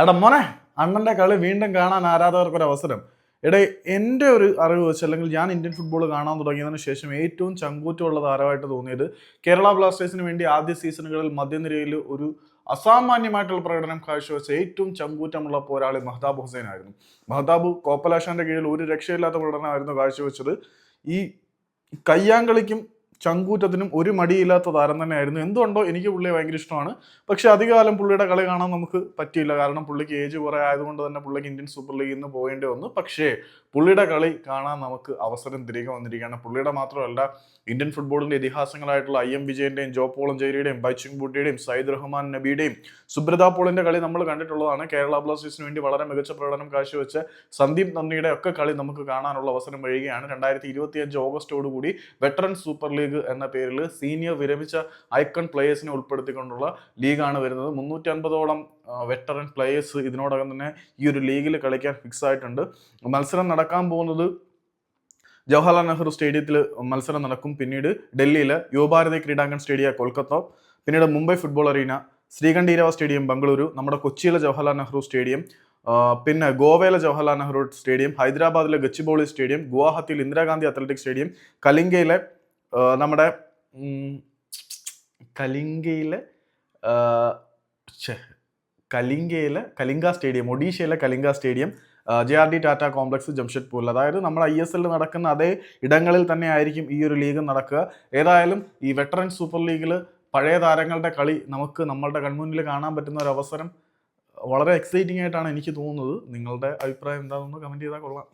എടാ മോനെ അണ്ണന്റെ കളി വീണ്ടും കാണാൻ ആരാധകർക്കൊരു അവസരം. എടേ എന്റെ ഒരു അറിവ് വെച്ച് അല്ലെങ്കിൽ ഞാൻ ഇന്ത്യൻ ഫുട്ബോൾ കാണാൻ തുടങ്ങിയതിന് ശേഷം ഏറ്റവും ചങ്കൂറ്റമുള്ള താരമായിട്ട് തോന്നിയത് കേരള ബ്ലാസ്റ്റേഴ്സിന് വേണ്ടി ആദ്യ സീസണുകളിൽ മധ്യനിരയിൽ ഒരു അസാമാന്യമായിട്ടുള്ള പ്രകടനം കാഴ്ചവെച്ച ഏറ്റവും ചങ്കൂറ്റമുള്ള പോരാളി മഹ്താബ് ഹുസൈൻ ആയിരുന്നു. മഹ്താബ് കോപ്പലാഷാന്റെ കീഴിൽ ഒരു രക്ഷയില്ലാത്ത പ്രകടനമായിരുന്നു കാഴ്ചവെച്ചത്. ഈ കയ്യാങ്കളിക്കും ചങ്കൂറ്റത്തിനും ഒരു മടിയില്ലാത്ത താരം തന്നെയായിരുന്നു. എന്തുകൊണ്ടോ എനിക്ക് പുള്ളിയെ ഭയങ്കര ഇഷ്ടമാണ്. പക്ഷെ അധികകാലം പുള്ളിയുടെ കളി കാണാൻ നമുക്ക് പറ്റിയില്ല. കാരണം പുള്ളിക്ക് ഏജ് കുറേ ആയതുകൊണ്ട് തന്നെ പുള്ളിക്ക് ഇന്ത്യൻ സൂപ്പർ ലീഗിൽ നിന്ന് പോകേണ്ടി വന്നു. പക്ഷേ പുള്ളിയുടെ കളി കാണാൻ നമുക്ക് അവസരം തിരികെ വന്നിരിക്കുകയാണ്. പുള്ളിയുടെ മാത്രമല്ല ഇന്ത്യൻ ഫുട്ബോളിന്റെ ഇതിഹാസങ്ങളായിട്ടുള്ള ഐ എം വിജയന്റെയും ജോ പോളഞ്ചേരിയുടെയും ബൈച്ചിങ് ബുട്ടിയുടെയും സയ്യിദ് റഹ്മാൻ നബിയുടെയും സുബ്രത പോളിന്റെ കളി നമ്മൾ കണ്ടിട്ടുള്ളതാണ്. കേരള ബ്ലാസ്റ്റേഴ്സിന് വേണ്ടി വളരെ മികച്ച പ്രകടനം കാഴ്ചവെച്ച സന്ദീപ് നന്ദിയുടെ ഒക്കെ കളി നമുക്ക് കാണാനുള്ള അവസരം വരികയാണ്. രണ്ടായിരത്തി ഇരുപത്തിയഞ്ച് ഓഗസ്റ്റോടുകൂടി വെറ്ററൻ സൂപ്പർ ലീഗ് എന്ന പേരിൽ സീനിയർ വിരമിച്ച ഐക്കൺ പ്ലേയേഴ്സിനെ ഉൾപ്പെടുത്തിക്കൊണ്ടുള്ള ലീഗാണ് വരുന്നത്. മുന്നൂറ്റി അൻപതോളം വെറ്ററൻ പ്ലേയേഴ്സ് ഇതിനോടകം തന്നെ ഈ ഒരു ലീഗിൽ കളിക്കാൻ ഫിക്സ് ആയിട്ടുണ്ട്. മത്സരം നടക്കാൻ പോകുന്നത് ജവഹർലാൽ നെഹ്റു സ്റ്റേഡിയത്തിൽ മത്സരം നടക്കും. പിന്നീട് ഡൽഹിയിലെ യുവഭാരതി ക്രീഡാങ്കൺ സ്റ്റേഡിയ കൊൽക്കത്ത. പിന്നീട് Mumbai football arena Sreekanteerava stadium Bengaluru നമ്മുടെ കൊച്ചിയിലെ ജവഹർലാൽ നെഹ്റു സ്റ്റേഡിയം പിന്നെ ഗോവയിലെ ജവഹർലാൽ നെഹ്റു സ്റ്റേഡിയം ഹൈദരാബാദിലെ ഗച്ചിബോളി സ്റ്റേഡിയം ഗുവാഹത്തിയിൽ ഇന്ദിരാഗാന്ധി അത്ലറ്റിക് സ്റ്റേഡിയം കലിംഗയിലെ നമ്മുടെ കലിംഗയിലെ കലിംഗയിലെ കലിംഗ സ്റ്റേഡിയം ഒഡീഷയിലെ Kalinga stadium J R D Tata complex ജംഷഡ്പൂരിൽ. അതായത് നമ്മൾ ഐ എസ് എല്ലിൽ നടക്കുന്ന അതേ ഇടങ്ങളിൽ തന്നെ ആയിരിക്കും ഈ ഒരു ലീഗ് നടക്കുക. ഏതായാലും ഈ വെറ്ററൻ സൂപ്പർ ലീഗിൽ പഴയ താരങ്ങളുടെ കളി നമുക്ക് നമ്മളുടെ കൺമുന്നിൽ കാണാൻ പറ്റുന്ന ഒരു അവസരം വളരെ എക്സൈറ്റിംഗ് ആയിട്ടാണ് എനിക്ക് തോന്നുന്നത്. നിങ്ങളുടെ അഭിപ്രായം എന്താണെന്ന് കമന്റ് ചെയ്താൽ കൊള്ളാം.